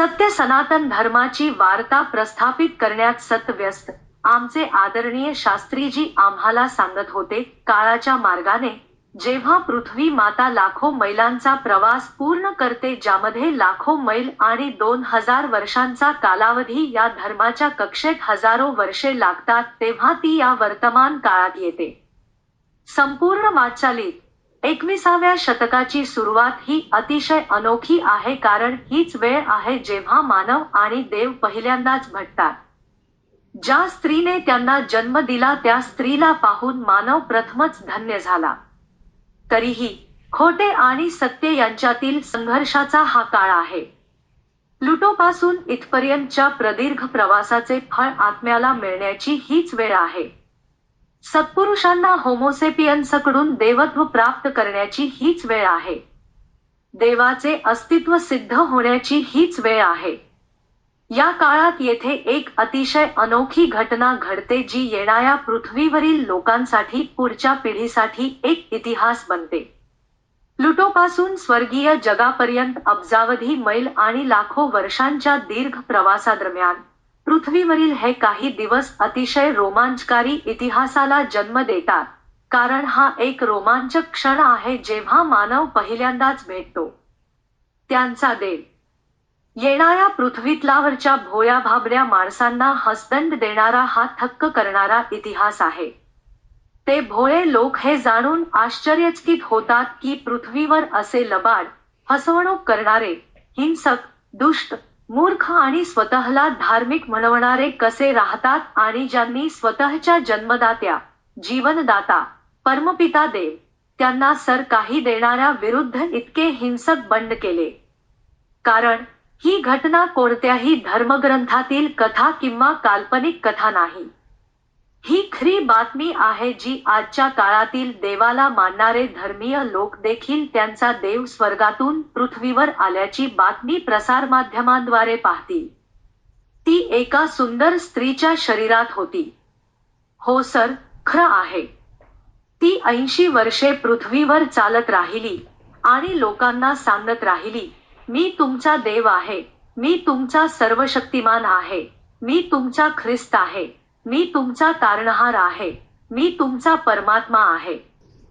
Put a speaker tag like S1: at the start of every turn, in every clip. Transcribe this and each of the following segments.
S1: सत्य सनातन धर्माची वार्ता प्रस्थापित करण्यात सतव्यस्त आमचे आदरणीय शास्त्रीजी आम्हाला सांगत होते काळाच्या मार्गाने जेव्हा पृथ्वी माता लाखो मैलांचा प्रवास पूर्ण करते ज्यामध्ये लाखो मैल आणि दोन हजार वर्षांचा कालावधी या धर्माच्या कक्षेत हजारो वर्षे लागतात तेव्हा ती या वर्तमान काळात येते. संपूर्ण वाटचालीत एकविसाव्या शतकाची सुरुवात ही अतिशय अनोखी आहे कारण हीच वेळ आहे जेव्हा मानव आणि देव पहिल्यांदाच भटतात ज्या स्त्रीने त्यांना जन्म दिला त्या स्त्रीला पाहून मानव प्रथमच धन्य झाला. तरीही खोटे आणि सत्य यांच्यातील संघर्षाचा हा काळ आहे. प्लुटोपासून इथपर्यंतच्या प्रदीर्घ प्रवासाचे फळ आत्म्याला मिळण्याची हीच वेळ आहे. सत्पुरुषांना होमोसेपियन्सकडून देवत्व प्राप्त करण्याची हीच वेळ आहे. देवाचे अस्तित्व सिद्ध होण्याची हीच वेळ आहे. या काळात येथे एक अतिशय अनोखी घटना घडते जी येणाऱ्या पृथ्वीवरील लोकांसाठी पुढच्या पिढीसाठी एक इतिहास बनते. प्लुटोपासून स्वर्गीय जगापर्यंत अब्जावधी मैल आणि लाखो वर्षांच्या दीर्घ प्रवासादरम्यान पृथ्वीवरील हे काही दिवस अतिशय रोमांचकारी इतिहासाला जन्म देतात. कारण हा एक रोमांचक क्षण आहे जेव्हा मानव पहिल्यांदाच भेटतो. त्यांचा देव. येणाऱ्या पृथ्वीतलावरच्या भोळ्या भाबड्या माणसांना हसदंड देणारा हा थक्क करणारा इतिहास आहे. ते भोळे लोक हे जाणून आश्चर्यचकित होतात की पृथ्वीवर असे लबाड फसवणूक करणारे हिंसक दुष्ट मूर्ख आणि स्वतःला धार्मिक म्हणवणारे कसे राहतात आणि ज्यांनी स्वतःच्या जन्मदात्या जीवनदाता परमपिता देव त्यांना सर काही देणाऱ्या विरुद्ध इतके हिंसक बंड केले. कारण ही घटना कोणत्याही धर्मग्रंथातील कथा किंवा काल्पनिक कथा नाही. ही खरी बातमी आहे जी आजच्या काळातील देवाला मानणारे धर्मीय लोक देखील त्यांचा देव स्वर्गातून पृथ्वीवर आल्याची बातमी प्रसारमाध्यमांद्वारे पाहतील. ती एका सुंदर स्त्रीच्या शरीरात होती. हो सर खरं आहे. ती ऐंशी वर्षे पृथ्वीवर चालत राहिली आणि लोकांना सांगत राहिली मी तुमचा देव आहे. मी तुमचा सर्वशक्तिमान आहे. मी तुमचा ख्रिस्त आहे. मी तुमचा तारणहार आहे. मी तुमचा परमात्मा आहे.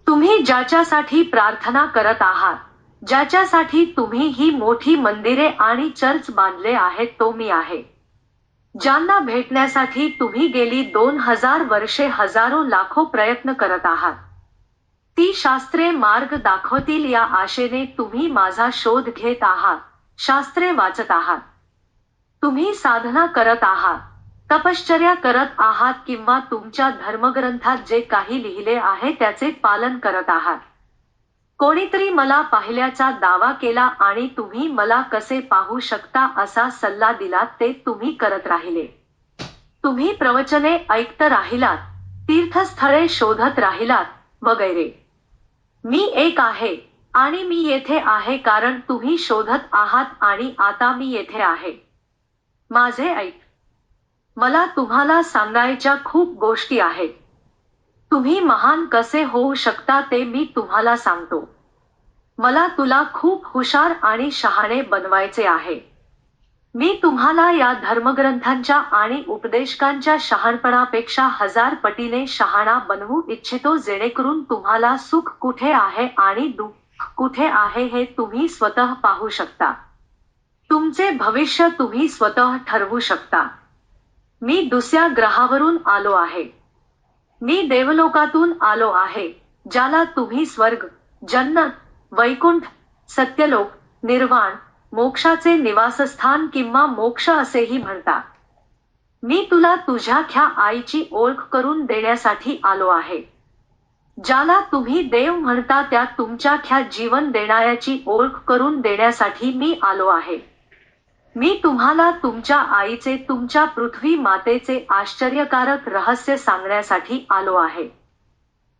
S1: तुम्ही ज्याच्यासाठी प्रार्थना करत आहात ज्याच्यासाठी तुम्ही ही मोठी मंदिरे आणि चर्च बांधले आहेत तो मी आहे. ज्यांना भेटण्यासाठी तुम्ही गेली दोन हजार वर्षे हजारो लाखो प्रयत्न करत आहात. ती शास्त्रे मार्ग दाखवतील या आशेने तुम्ही माझा शोध घेत आहात शास्त्रे वाचत आहात. तुम्ही साधना करत आहात तपश्चर्या करत आहात किंवा तुमच्या धर्मग्रंथात जे काही लिहिले आहे त्याचे पालन करत आहात. कोणीतरी मला पाहिल्याचा दावा केला आणि तुम्ही मला कसे पाहू शकता असा सल्ला दिला ते तुम्ही करत राहिले. तुम्ही प्रवचने ऐकत राहिलात तीर्थस्थळे शोधत राहिलात वगैरे. मी एक आहे आणि मी येथे आहे कारण तुम्ही शोधत आहात आणि आता मी येथे आहे. माझे ऐक. मला तुम्हाला सांगायच्या खूप गोष्टी आहेत. तुम्ही महान कसे होऊ शकता ते मी तुम्हाला सांगतो. मला तुला खूप हुशार आणि शहाणे बनवायचे आहे. मी तुम्हाला या धर्मग्रंथांच्या आणि उपदेशकांच्या शहाणपणापेक्षा हजार पटीने शहाणा बनवू इच्छितो जेणेकरून तुम्हाला सुख कुठे आहे आणि दुःख कुठे आहे हे तुम्ही स्वतः पाहू शकता. तुमचे भविष्य तुम्ही स्वतः ठरवू शकता. मी दुसऱ्या ग्रहावरून आलो आहे. मी देवलोकातून आलो आहे ज्याला तुम्ही स्वर्ग जन्नत वैकुंठ सत्यलोक निर्वाण मोक्षाचे निवासस्थान किंवा मोक्ष असेही म्हणतात. मी तुला तुझ्या ख्या आईची ओळख करून देण्यासाठी आलो आहे. ज्याला तुम्ही देव म्हणता त्या तुमच्या ख्या जीवन देणाऱ्याची ओळख करून देण्यासाठी मी आलो आहे. मी तुम्हाला तुमच्या आईचे तुमच्या पृथ्वी मातेचे आश्चर्यकारक रहस्य सांगण्यासाठी आलो आहे.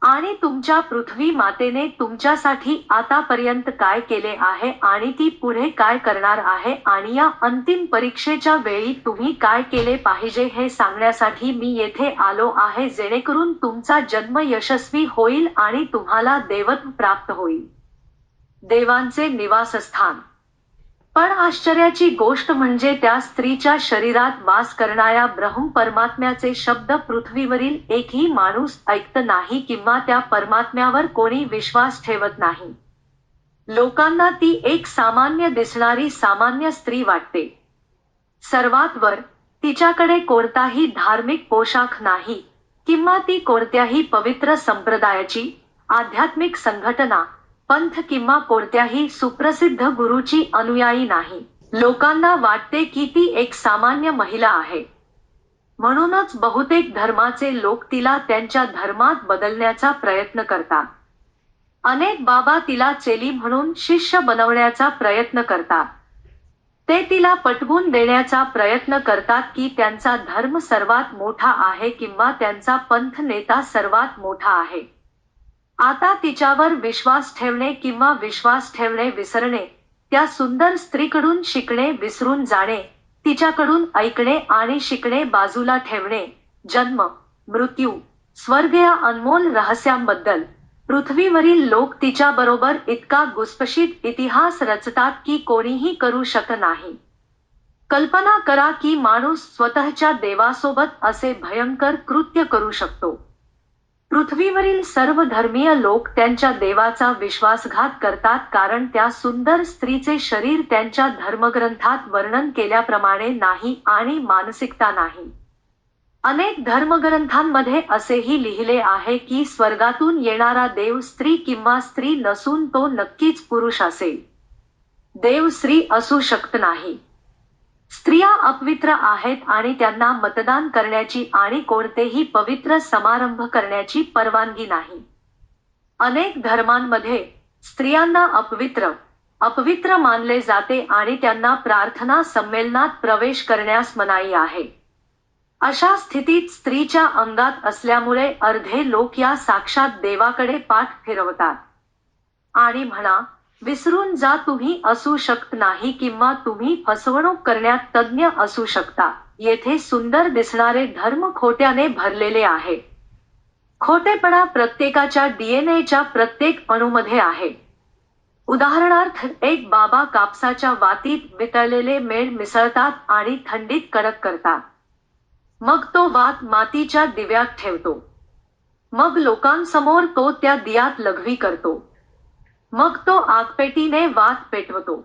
S1: आणि तुमच्या पृथ्वी मातेने तुमच्यासाठी आतापर्यंत काय केले आहे आणि ती पुढे काय करणार आहे आणि या अंतिम परीक्षेच्या वेळी तुम्ही काय केले पाहिजे हे सांगण्यासाठी मी येथे आलो आहे जेणेकरून तुमचा जन्म यशस्वी होईल आणि तुम्हाला देवत्व प्राप्त होईल. देवांचे निवासस्थान. पण आश्चर्याची गोष्ट म्हणजे त्या स्त्रीच्या शरीरात वास करणाऱ्या ब्रह्म परमात्म्याचे शब्द पृथ्वीवरील एकही माणूस ऐकत नाही किंवा त्या परमात्म्यावर कोणी विश्वास ठेवत नाही. लोकांना ती एक सामान्य दिसणारी सामान्य स्त्री वाटते. सर्वात वर तिच्याकडे कोणताही धार्मिक पोशाख नाही किंवा ती कोणत्याही पवित्र संप्रदायाची आध्यात्मिक संघटना पंथ किंवा कोणत्याही सुप्रसिद्ध गुरुची अनुयायी नाही. लोकांना वाटते की ती एक सामान्य महिला आहे. म्हणूनच बहुतेक धर्माचे लोक तिला त्यांच्या धर्मात बदलण्याचा प्रयत्न करतात. अनेक बाबा तिला चेली म्हणून शिष्य बनवण्याचा प्रयत्न करतात. ते तिला पटवून देण्याचा प्रयत्न करतात की त्यांचा धर्म सर्वात मोठा आहे किंवा त्यांचा पंथ नेता सर्वात मोठा आहे. आता तिच्यावर विश्वास ठेवणे किंवा विश्वास ठेवणे विसरणे त्या सुंदर स्त्रीकडून शिकणे विसरून जाणे तिच्याकडून ऐकणे आणि शिकणे बाजूला ठेवणे जन्म मृत्यू स्वर्ग या अनमोल रहस्यांबद्दल. पृथ्वीवरील लोक तिच्याबरोबर इतका गुसपशीत इतिहास रचतात की कोणीही करू शकत नाही. कल्पना करा की माणूस स्वतःच्या देवासोबत असे भयंकर कृत्य करू शकतो. पृथ्वीवरील सर्व धर्मीय लोक त्यांच्या देवाचा विश्वासघात करतात कारण त्या सुंदर स्त्रीचे शरीर त्यांच्या धर्मग्रंथात वर्णन केल्याप्रमाणे नाही आणि मानसिकता नाही. अनेक धर्मग्रंथांमध्ये असेही लिहिले आहे की स्वर्गातून येणारा देव स्त्री किंवा स्त्री नसून तो नक्कीच पुरुष असेल. देव स्त्री असू शकत नाही. स्त्रिया अपवित्र आहेत आणि त्यांना मतदान करण्याची आणि कोणतेही पवित्र समारंभ करण्याची परवानगी नाही. अनेक धर्मांमध्ये स्त्रियांना अपवित्र अपवित्र मानले जाते आणि त्यांना प्रार्थना संमेलनात प्रवेश करण्यास मनाई आहे. अशा स्थितीत स्त्रीच्या अंगात असल्यामुळे अर्धे लोक या साक्षात देवाकडे पाठ फिरवतात. आणि म्हणा विसरून जा तुम्ही असू शकत नाही किंवा तुम्ही फसवणूक करण्यात तज्ज्ञ असू शकता. येथे सुंदर दिसणारे धर्म खोट्याने भरलेले आहे. खोटेपणा प्रत्येकाच्या डीएनएच्या प्रत्येक अणूमध्ये आहे. उदाहरणार्थ एक बाबा कापसाच्या वातीत वितळलेले मेण मिसळतात आणि थंडीत कडक करतात. मग तो वात मातीच्या दिव्यात ठेवतो. मग लोकांसमोर तो त्या दियात लघवी करतो. मग तो आगपेटीने वात पेटवतो.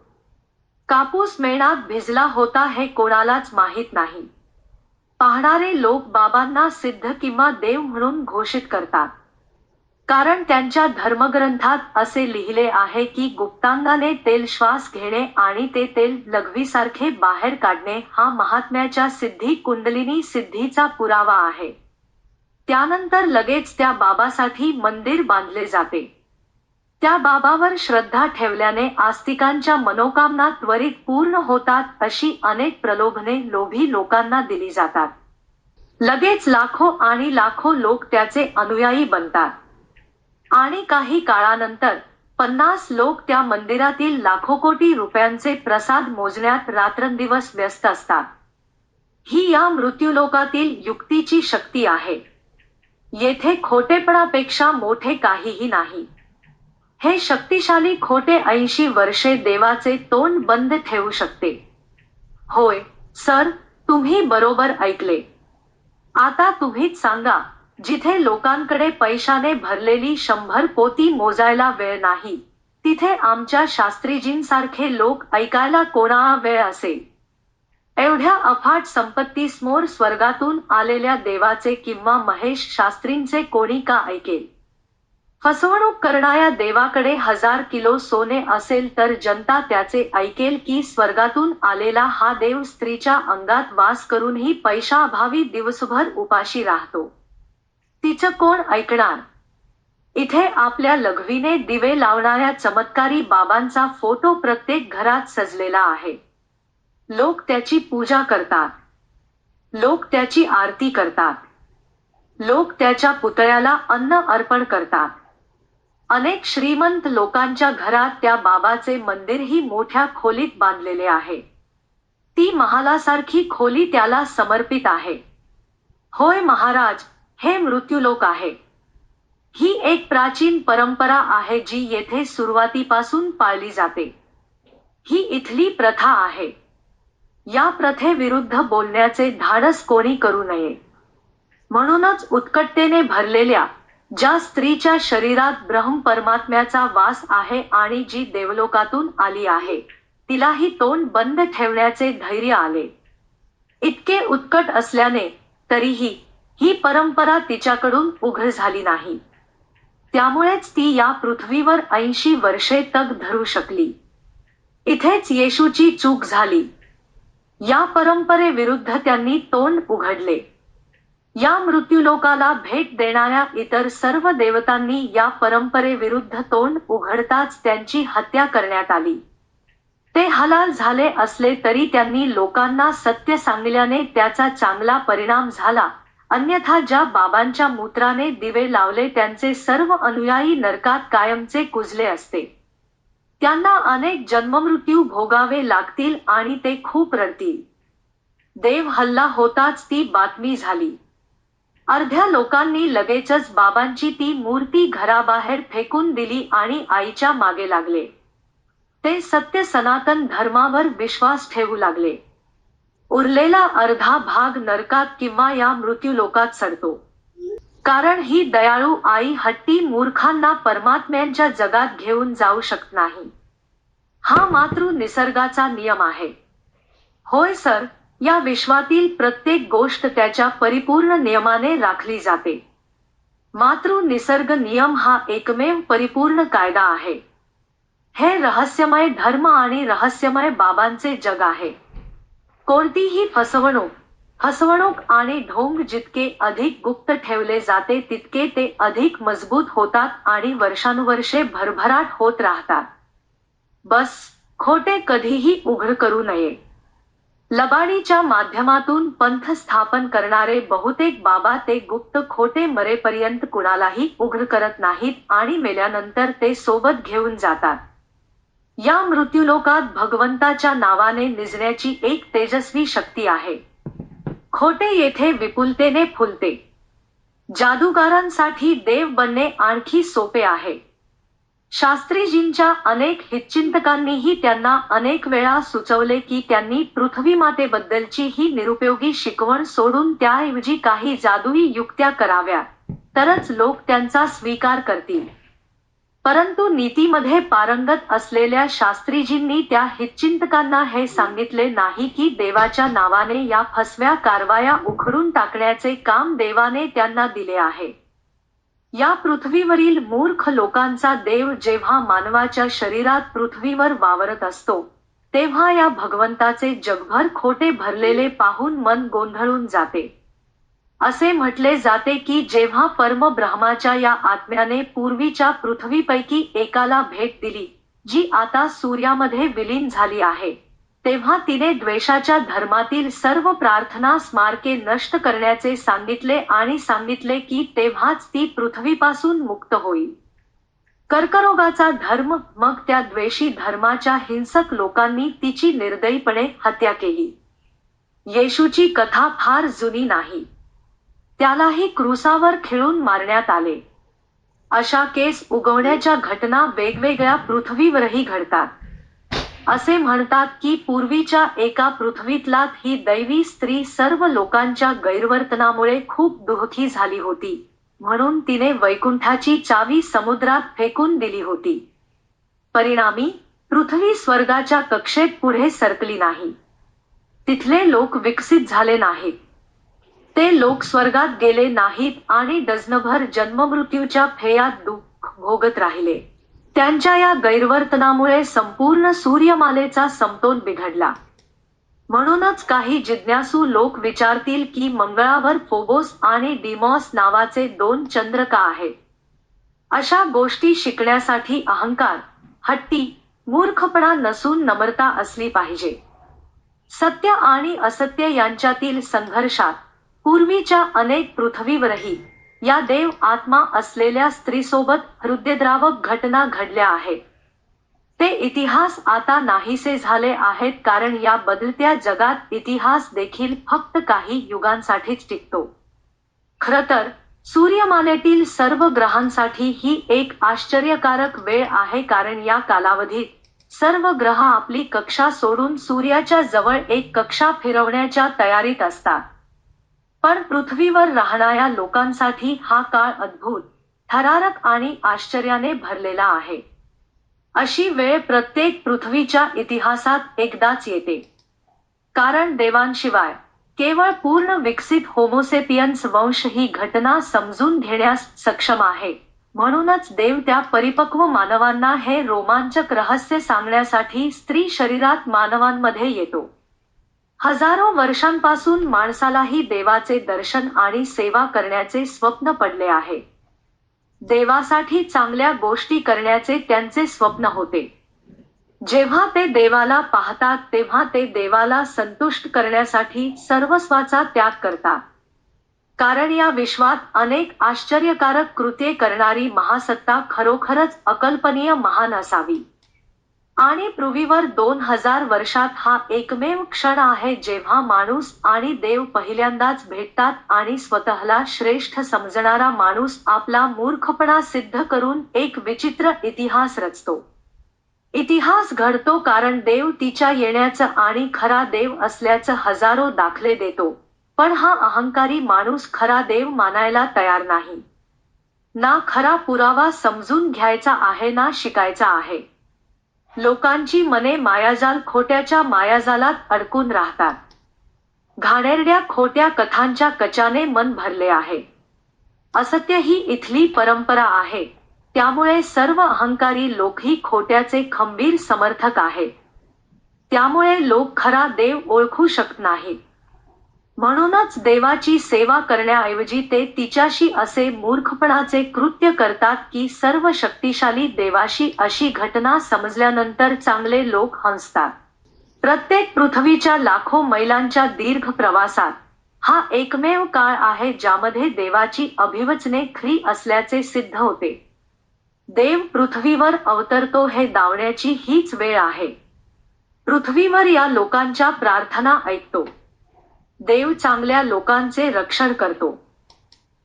S1: कापूस मेणात भिजला होता हे कोणालाच माहीत नाही. पाहणारे लोक बाबांना सिद्ध किंवा देव म्हणून घोषित करतात. कारण त्यांच्या धर्मग्रंथात असे लिहिले आहे की गुप्तांगाने तेल श्वास घेणे आणि ते तेल लघवीसारखे बाहेर काढणे हा महात्म्याच्या सिद्धी कुंडलिनी सिद्धीचा पुरावा आहे. त्यानंतर लगेच त्या बाबासाठी मंदिर बांधले जाते. त्या बाबावर श्रद्धा ठेवल्याने आस्तिकांच्या मनोकामना त्वरित पूर्ण होतात अशी अनेक प्रलोभने लोभी लोकांना दिली जातात. लगेच लाखो आणि लाखो लोक त्याचे अनुयायी बनतात. आणि काही काळानंतर पन्नास लोक त्या मंदिरातील लाखो कोटी रुपयांचे प्रसाद मोजण्यात रात्रंदिवस व्यस्त असतात. ही या मृत्यूलोकातील युक्तीची शक्ती आहे. येथे खोटेपणापेक्षा मोठे काहीही नाही. हे शक्तिशाली खोटे ऐंशी वर्षे देवाचे तोंड बंद ठेवू शकते. होय सर तुम्ही बरोबर ऐकले. आता तुम्हीच सांगा जिथे लोकांकडे पैशाने भरलेली शंभर पोती मोजायला वेळ नाही तिथे आमच्या शास्त्रीजींसारखे लोक ऐकायला कोणा वेळ असेल? एवढ्या अफाट संपत्तीसमोर स्वर्गातून आलेल्या देवाचे किंवा महेश शास्त्रींचे कोणी का ऐकेल? फसवणूक करणाऱ्या देवाकडे हजार किलो सोने असेल तर जनता त्याचे ऐकेल की स्वर्गातून आलेला हा देव स्त्रीच्या अंगात वास करूनही पैशाअभावी दिवसभर उपाशी राहतो. तिचं कोण ऐकणार? इथे आपल्या लघवीने दिवे लावणाऱ्या चमत्कारी बाबांचा फोटो प्रत्येक घरात सजलेला आहे. लोक त्याची पूजा करतात. लोक त्याची आरती करतात. लोक त्याच्या पुतळ्याला अन्न अर्पण करतात. अनेक श्रीमंत लोकांच्या घरात त्या बाबाचे मंदिरही मोठ्या खोलीत बांधलेले आहे. ती महालासारखी खोली त्याला समर्पित आहे. होय महाराज हे मृत्यूलोक आहे. ही एक प्राचीन परंपरा आहे जी येथे सुरुवातीपासून पाळली जाते. ही इथली प्रथा आहे. या प्रथेविरुद्ध बोलण्याचे धाडस कोणी करू नये. म्हणूनच उत्कटतेने भरलेल्या ज्या स्त्रीच्या शरीरात ब्रह्म परमात्म्याचा वास आहे आणि जी देवलोकातून आली आहे तिलाही तोंड बंद ठेवण्याचे धैर्य आले. इतके उत्कट असल्याने तरीही ही परंपरा तिच्याकडून उघड झाली नाही. त्यामुळेच ती या पृथ्वीवर ऐंशी वर्षे तग धरू शकली. इथेच येशूची चूक झाली. या परंपरेविरुद्ध त्यांनी तोंड उघडले. या मृत्यूलोकाला भेट देणाऱ्या इतर सर्व देवतांनी या परंपरेविरुद्ध तोंड उघडताच त्यांची हत्या करण्यात आली. ते हलाल झाले असले तरी त्यांनी लोकांना सत्य सांगल्याने त्याचा चांगला परिणाम झाला. अन्यथा ज्या बाबांच्या मूत्राने दिवे लावले त्यांचे सर्व अनुयायी नरकात कायमचे कुजले असते. त्यांना अनेक जन्ममृत्यू भोगावे लागतील आणि ते खूप रडतील. देव हल्ला होताच ती बातमी झाली. अर्ध्या लोकांनी लगेचच बाबांची ती मूर्ती घराबाहेर फेकून दिली आणि आईच्या मागे लागले. ते सत्य सनातन धर्मावर विश्वास ठेवू लागले. उरलेला अर्धा भाग नरकात किंवा या मृत्यूलोकात सडतो. कारण ही दयाळू आई हट्टी मूर्खांना परमात्म्यांच्या जगात घेऊन जाऊ शकत नाही. हा मातृ निसर्गाचा नियम आहे. होय सर. या विश्वातील प्रत्येक गोष्ट त्याच्या परिपूर्ण नियमाने राखली जाते. मातृ निसर्ग नियम हा एकमेव परिपूर्ण कायदा आहे. हे रहस्यमय धर्म आणि रहस्यमय बाबांचे जग आहे. कोणतीही फसवणूक फसवणूक आणि ढोंग जितके अधिक गुप्त ठेवले जाते तितके ते अधिक मजबूत होतात आणि वर्षानुवर्षे भरभराट होत राहतात. बस खोटे कधीही उघड करू नये. लबाडीच्या माध्यमातून पंथ स्थापन करणारे बहुतेक बाबा ते गुप्त खोटे मरेपर्यंत कुणालाही उघड करत नाहीत आणि मेल्यानंतर ते सोबत घेऊन जातात. या मृत्यूलोकात भगवंताच्या नावाने निजण्याची एक तेजस्वी शक्ती आहे. खोटे येथे विपुलतेने फुलते. जादूगारांसाठी देव बनणे आणखी सोपे आहे. शास्त्रीजींच्या अनेक हितचिंतकांनीही त्यांना अनेक वेळा सुचवले की त्यांनी पृथ्वी मातेबद्दलची ही निरुपयोगी शिकवण सोडून त्याऐवजी काही जादुई युक्त्या कराव्या. तरच लोक त्यांचा स्वीकार करतील. परंतु नीतीमध्ये पारंगत असलेल्या शास्त्रीजींनी त्या हितचिंतकांना हे सांगितले नाही की देवाच्या नावाने या फसव्या कारवाया उखडून टाकण्याचे काम देवाने त्यांना दिले आहे. या पृथ्वीवरील मूर्ख लोकांचा देव जेव्हा मानवाच्या शरीरात पृथ्वीवर वावरत असतो तेव्हा या भगवंताचे जगभर खोटे भरलेले पाहून मन गोंधळून जाते. असे म्हटले जाते की जेव्हा परमब्रह्माच्या या आत्म्याने पूर्वीच्या पृथ्वीपैकी एकाला भेट दिली जी आता सूर्यामध्ये विलीन झाली आहे. तेव्हा तिने द्वेषाच्या धर्मातील सर्व प्रार्थना स्मारके नष्ट करण्याचे सांगितले आणि सांगितले की तेव्हाच ती पृथ्वीपासून मुक्त होईल. कर्करोगाचा धर्म मग त्या द्वेषी धर्माच्या हिंसक लोकांनी तिची निर्दयीपणे हत्या केली. येशूची कथा फार जुनी नाही. त्यालाही क्रुसावर खिळून मारण्यात आले. अशा केस उगवण्याच्या घटना वेगवेगळ्या पृथ्वीवरही घडतात. असे म्हणतात की पूर्वीच्या एका पृथ्वीतलात ही दैवी स्त्री सर्व लोकांच्या गैरवर्तनामुळे खूप दुःखी झाली होती. म्हणून तिने वैकुंठाची चावी समुद्रात फेकून दिली होती. परिणामी पृथ्वी स्वर्गाच्या कक्षेत पुढे सरकली नाही. तिथले लोक विकसित झाले नाहीत. ते लोक स्वर्गात गेले नाहीत आणि डझनभर जन्ममृत्यूच्या फेयात दुःख भोगत राहिले. त्यांच्या या गैरवर्तनामुळे संपूर्ण सूर्यमालेचा समतोल बिघडला. म्हणूनच काही जिज्ञासू लोक विचारतील की मंगळावर फोबोस आणि डिमॉस नावाचे दोन चंद्र का आहेत. अशा गोष्टी शिकण्यासाठी अहंकार हट्टी मूर्खपणा नसून नम्रता असली पाहिजे. सत्य आणि असत्य यांच्यातील संघर्षात पूर्वीच्या अनेक पृथ्वीवरही या देव आत्मा असलेल्या स्त्रीसोबत हृदयद्रावक घटना घडल्या आहेत. ते इतिहास आता नाहीसे झाले आहेत कारण या बदलत्या जगात इतिहास देखील फक्त काही युगांसाठीच टिकतो. खर तर सूर्यमालेतील सर्व ग्रहांसाठी ही एक आश्चर्यकारक वेळ आहे कारण या कालावधीत सर्व ग्रह आपली कक्षा सोडून सूर्याच्या जवळ एक कक्षा फिरवण्याच्या तयारीत असतात. पण पृथ्वीवर राहणाऱ्या लोकांसाठी हा काळ अद्भुत थरारक आणि आश्चर्याने भरलेला आहे. अशी वेळ प्रत्येक पृथ्वीच्या इतिहासात एकदाच येते. कारण देवांशिवाय केवळ पूर्ण विकसित होमोसेपियन्स वंश ही घटना समजून घेण्यास सक्षम आहे. म्हणूनच देव त्या परिपक्व मानवांना हे रोमांचक रहस्य सांगण्यासाठी स्त्री शरीरात मानवांमध्ये येतो. हजारो वर्षांपासून माणसालाही देवाचे दर्शन आणि सेवा करण्याचे स्वप्न पडले आहे. देवासाठी चांगल्या गोष्टी करण्याचे त्यांचे स्वप्न होते. जेव्हा ते देवाला पाहतात तेव्हा ते देवाला संतुष्ट करण्यासाठी सर्वस्वाचा त्याग करतात. कारण या विश्वात अनेक आश्चर्यकारक कृत्ये करणारी महासत्ता खरोखरच अकल्पनीय महान असावी. आणि पृथ्वीवर दोन हजार वर्षात हा एकमेव क्षण आहे जेव्हा माणूस आणि देव पहिल्यांदाच भेटतात आणि स्वतःला श्रेष्ठ समजणारा माणूस आपला मूर्खपणा सिद्ध करून एक विचित्र इतिहास रचतो. इतिहास घडतो कारण देव तिच्या येण्याचं आणि खरा देव असल्याचं हजारो दाखले देतो. पण हा अहंकारी माणूस खरा देव मानायला तयार नाही. ना खरा पुरावा समजून घ्यायचा आहे ना शिकायचा आहे. लोकांची मने मायाजाल खोट्याच्या मायाजालात अडकून राहतात. घाणेरड्या खोट्या कथांच्या कचाने मन भरले आहे. असत्य ही इथली परंपरा आहे. त्यामुळे सर्व अहंकारी लोकही खोट्याचे खंबीर समर्थक आहेत. त्यामुळे लोक खरा देव ओळखू शकत नाहीत. म्हणूनच देवाची सेवा करण्याऐवजी ते तिच्याशी असे मूर्खपणाचे कृत्य करतात की सर्व शक्तिशाली देवाशी अशी घटना समजल्यानंतर चांगले लोक हंसतात. प्रत्येक पृथ्वीच्या लाखो मैलांच्या दीर्घ प्रवासात हा एकमेव काळ आहे ज्यामध्ये देवाची अभिवचने खरी असल्याचे सिद्ध होते. देव पृथ्वीवर अवतरतो हे दावण्याची हीच वेळ आहे. पृथ्वीवर या लोकांच्या प्रार्थना ऐकतो. देव चांगल्या लोकांचे रक्षण करतो.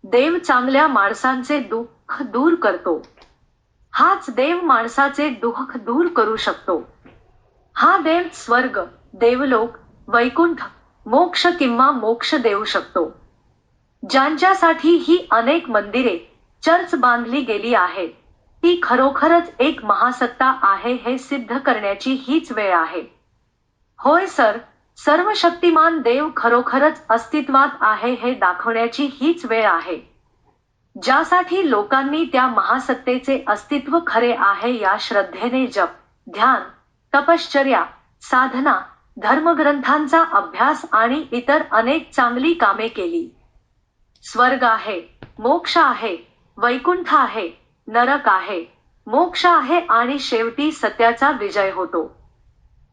S1: देव चांगल्या माणसांचे दुःख दूर करतो. हाच देव माणसाचे दुःख दूर करू शकतो. हा देव स्वर्ग देवलोक वैकुंठ मोक्ष किंवा मोक्ष देऊ शकतो. ज्यांच्यासाठी ही अनेक मंदिरे चर्च बांधली गेली आहेत ती खरोखरच एक महासत्ता आहे हे सिद्ध करण्याची हीच वेळ आहे. होय सर सर्व शक्तिमान देव खरोखरच अस्तित्वात आहे हे दाखवण्याची हीच वेळ आहे. ज्यासाठी लोकांनी त्या महासत्तेचे अस्तित्व खरे आहे या श्रद्धेने जप ध्यान तपश्चर्या साधना धर्मग्रंथांचा अभ्यास आणि इतर अनेक चांगली कामे केली. स्वर्ग आहे मोक्ष आहे वैकुंठ आहे नरक आहे मोक्ष आहे आणि शेवटी सत्याचा विजय होतो.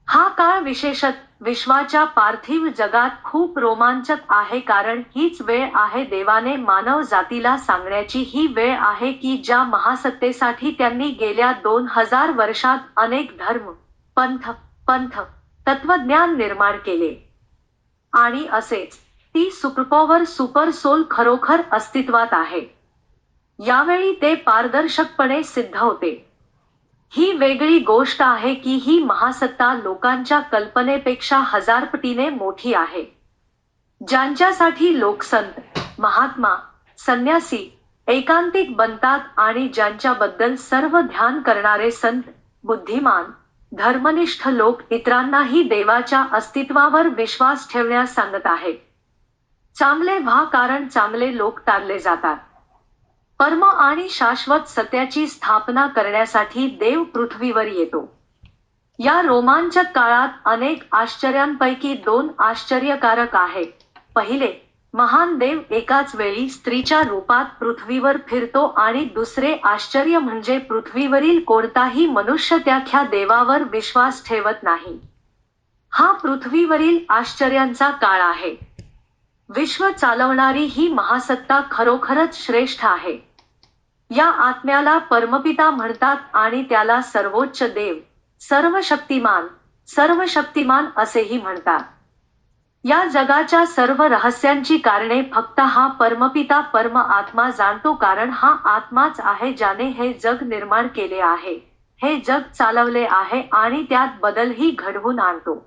S1: हा काळ विशेषत विश्वाच्या पार्थिव जगात खूप रोमांचक आहे कारण हीच वेळ आहे देवाने मानव जातीला सांगण्याची. ही वेळ आहे की ज्या महासत्तेसाठी त्यांनी गेल्या दोन हजार वर्षात अनेक धर्म पंथ पंथ तत्वज्ञान निर्माण केले. आणि असेच ती सुपरपॉवर सुपर सोल खरोखर अस्तित्वात आहे. यावेळी ते पारदर्शकपणे सिद्ध होते. ही वेगळी गोष्ट आहे की ही महासत्ता लोकांच्या कल्पनेपेक्षा हजारपटीने मोठी आहे. ज्यांच्यासाठी लोकसंत महात्मा संन्यासी एकांतिक बनतात आणि ज्यांच्याबद्दल सर्व ध्यान करणारे संत बुद्धिमान धर्मनिष्ठ लोक इतरांनाही देवाच्या अस्तित्वावर विश्वास ठेवण्यास सांगत आहे चांगले व्हा कारण चांगले लोक तारले जातात. परम आणि शाश्वत सत्याची स्थापना करण्यासाठी देव पृथ्वीवर येतो. या रोमांचक काळात अनेक आश्चर्यांपैकी दोन आश्चर्यकारक आहेत. पहिले महान देव एकाच वेळी स्त्रीच्या रूपात पृथ्वीवर फिरतो आणि दुसरे आश्चर्य म्हणजे पृथ्वीवरील कोणताही मनुष्य त्याख्या देवावर विश्वास ठेवत नाही. हा पृथ्वीवरील आश्चर्यांचा काळ आहे. विश्व चालवणारी ही महासत्ता खरोखरच श्रेष्ठ आहे. या आत्म्याला परमपिता म्हणतात आणि त्याला सर्वोच्च देव सर्व शक्तिमान सर्व शक्तिमान असेही म्हणतात. या जगाच्या सर्व रहस्यांची कारणे फक्त हा परमपिता परम आत्मा जाणतो कारण हा आत्माच आहे ज्याने हे जग निर्माण केले आहे हे जग चालवले आहे आणि त्यात बदलही घडवून आणतो.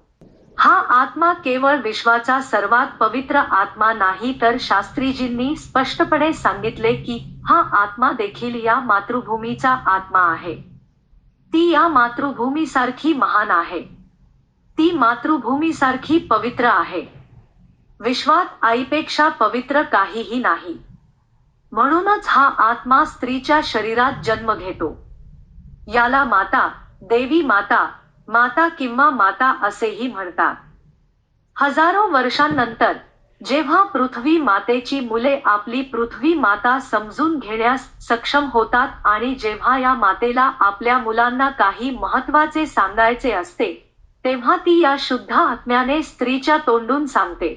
S1: हा आत्मा केवळ विश्वाचा सर्वात पवित्र आत्मा नाही तर शास्त्रीजींनी स्पष्टपणे सांगितले की हा आत्मा देखील या मातृभूमीचा आत्मा आहे. ती या मातृभूमीसारखी महान आहे. ती मातृभूमीसारखी पवित्र आहे. विश्वात आईपेक्षा पवित्र काहीही नाही. म्हणूनच हा आत्मा स्त्रीच्या शरीरात जन्म घेतो. याला माता देवी माता माता किंवा माता असेही म्हणतात. हजारो वर्षांनंतर जेव्हा पृथ्वी मातेची मुले आपली पृथ्वी माता समजून घेण्यास सक्षम होतात आणि जेव्हा या मातेला आपल्या मुलांना काही महत्त्वाचे सांगायचे असते तेव्हा ती या शुद्ध आत्म्याने स्त्रीच्या तोंडून सांगते.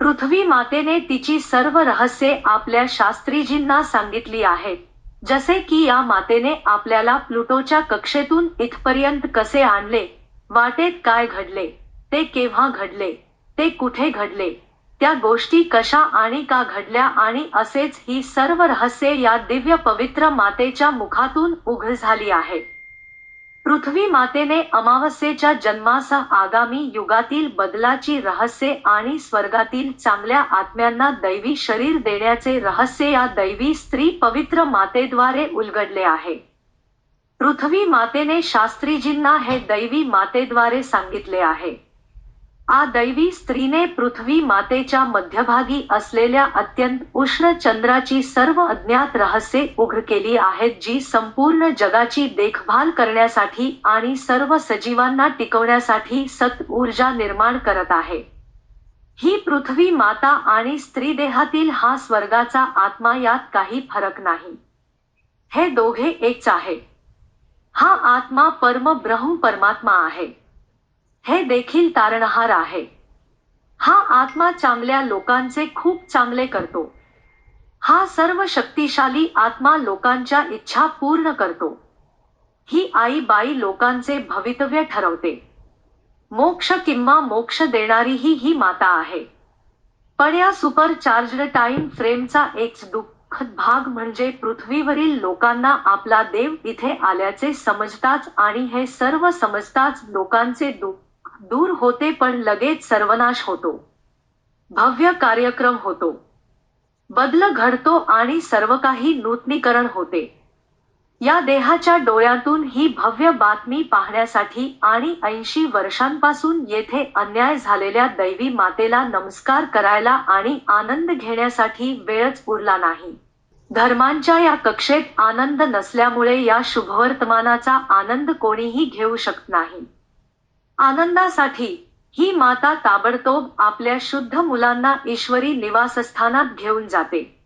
S1: पृथ्वी मातेने तिची सर्व रहस्ये आपल्या शास्त्रीजींना सांगितली आहेत जसे की या मातेने आपल्याला प्लुटोच्या कक्षेतून इथपर्यंत कसे आणले वाटेत काय घडले ते केव्हा घडले ते कुठे घडले त्या गोष्टी कशा आणि का घडल्या आणि असेच ही सर्व रहस्ये या दिव्य पवित्र मातेच्या मुखातून उघड झाली आहेत पृथ्वी मातेने अमावस्येच्या जन्मासह आगामी युगातील बदलाची रहस्ये आणि स्वर्गातील चांगल्या आत्म्यांना दैवी शरीर देण्याचे रहस्य या दैवी स्त्री पवित्र मातेद्वारे उलगडले आहे. पृथ्वी मातेने शास्त्रीजींना हे दैवी मातेद्वारे सांगितले आहे. आ दैवी स्त्रीने पृथ्वी मातेच्या मध्यभागी असलेल्या अत्यंत उष्ण चंद्राची सर्व अज्ञात रहस्ये उघड केली आहेत जी संपूर्ण जगाची देखभाल करण्यासाठी आणि सर्व सजीवांना टिकवण्यासाठी सत ऊर्जा निर्माण करत आहे. ही पृथ्वी माता आणि स्त्री देहातील हा स्वर्गाचा आत्मा यात काही फरक नाही. हे दोघे एकच आहे. हा आत्मा परम ब्रह्म परमात्मा आहे. हे देखील तारणहार आहे. हा आत्मा चांगल्या लोकांचे खूप चांगले करतो. हा सर्व शक्तिशाली आत्मा लोकांच्या इच्छा पूर्ण करतो. ही आई बाई लोकांचे भवितव्य ठरवते. मोक्ष किंवा मोक्ष देणारी ही ही माता आहे. पण या सुपर चार्ज्ड टाइम फ्रेमचा एक दुःखद भाग म्हणजे पृथ्वीवरील लोकांना आपला देव इथे आल्याचे समजताच आणि हे सर्व समजताच लोकांचे दुःख दूर होते पण लगेच सर्वनाश होतो. भव्य कार्यक्रम होतो. बदल घडतो आणि सर्व काही नूतनीकरण होते. या देहाच्या डोळ्यातून ही भव्य बातमी पाहण्यासाठी आणि ऐंशी वर्षांपासून येथे अन्याय झालेल्या दैवी मातेला नमस्कार करायला आणि आनंद घेण्यासाठी वेळच उरला नाही. धर्मांच्या या कक्षेत आनंद नसल्यामुळे या शुभवर्तमानाचा आनंद कोणीही घेऊ शकत नाही. आनंदासाठी ही माता ताबडतोब आपल्या शुद्ध मुलांना ईश्वरी निवासस्थानात घेऊन जाते.